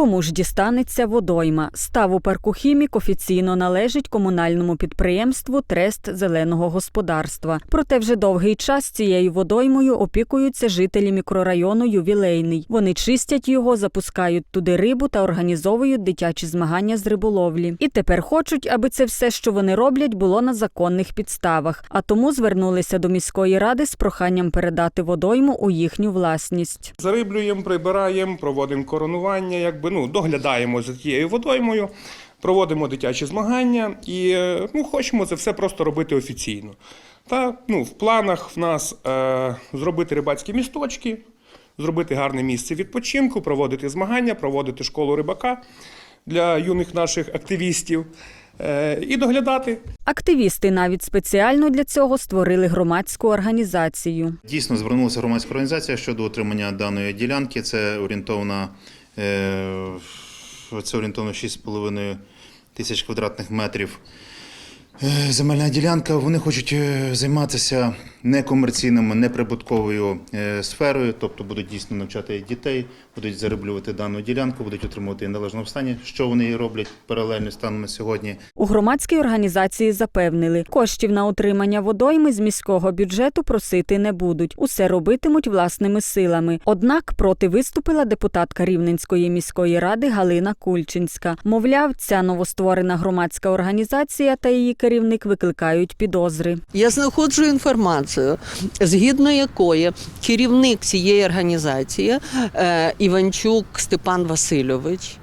Кому ж дістанеться водойма? Ставу паркохімік офіційно належить комунальному підприємству Трест зеленого господарства. Проте вже довгий час цією водоймою опікуються жителі мікрорайону Ювілейний. Вони чистять його, запускають туди рибу та організовують дитячі змагання з риболовлі. І тепер хочуть, аби це все, що вони роблять, було на законних підставах. А тому звернулися до міської ради з проханням передати водойму у їхню власність. Зариблюємо, прибираємо, проводимо коронування, якби ну доглядаємо за тією водоймою, проводимо дитячі змагання і е, ну, хочемо це все просто робити офіційно. Та ну, в планах в нас е, зробити рибацькі місточки, зробити гарне місце відпочинку, проводити змагання, проводити школу рибака для юних наших активістів е, і доглядати. Активісти навіть спеціально для цього створили громадську організацію. Дійсно звернулася громадська організація щодо отримання даної ділянки. Це орієнтовно, е, це орієнтовно 6,5 тисяч квадратних метрів. Е, Земельна ділянка. Вони хочуть е, займатися некомерційною, неприбутковою е, сферою, тобто будуть дійсно навчати дітей, будуть зариблювати дану ділянку, будуть отримувати в стані. Що вони і роблять паралельно станом на сьогодні. У громадській організації запевнили, коштів на утримання водойми з міського бюджету просити не будуть. Усе робитимуть власними силами. Однак проти виступила депутатка Рівненської міської ради Галина Кульчинська. Мовляв, ця новостворена громадська організація та її керівник викликають підозри. Я знаходжу інформацію, згідно якої керівник цієї організації е, Іванчук Степан Васильович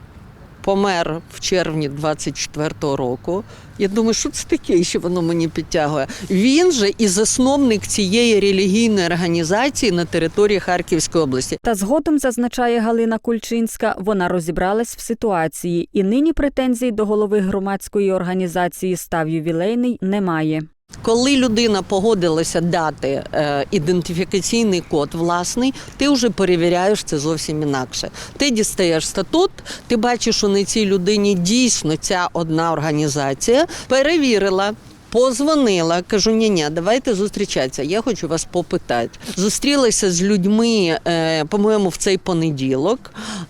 помер в червні 24-го року. Я думаю, що це таке, що воно мені підтягує. Він же і засновник цієї релігійної організації на території Харківської області. Та згодом зазначає Галина Кульчинська, вона розібралась в ситуації, і нині претензій до голови громадської організації став ювілейний немає. Коли людина погодилася дати е, ідентифікаційний код власний, ти вже перевіряєш це зовсім інакше. Ти дістаєш статут, ти бачиш, що на цій людині дійсно ця одна організація перевірила. Позвонила, кажу, ні, ні, давайте зустрічатися. Я хочу вас попитати. Зустрілася з людьми, е, по-моєму, в цей понеділок.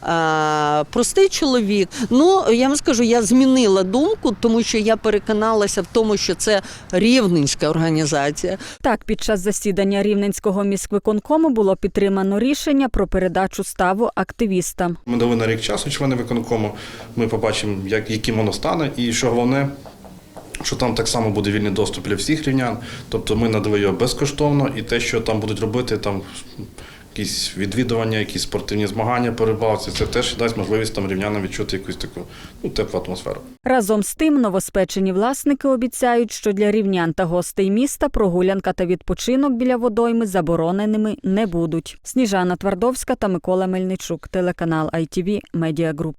Е, простий чоловік. Ну, я вам скажу, я змінила думку, тому що я переконалася в тому, що це рівненська організація. Так, під час засідання Рівненського міськвиконкому було підтримано рішення про передачу ставу активістам. Ми дали на рік часу члени виконкому. Ми побачимо, як, яким воно стане. І що головне, що там так само буде вільний доступ для всіх рівнян. Тобто ми надали його безкоштовно, і те, що там будуть робити, там якісь відвідування, якісь спортивні змагання по рибалці, це теж дасть можливість там рівнянам відчути якусь таку ну, теплу атмосферу. Разом з тим, новоспечені власники обіцяють, що для рівнян та гостей міста прогулянка та відпочинок біля водойми забороненими не будуть. Сніжана Твардовська та Микола Мельничук, телеканал ITV Media Group.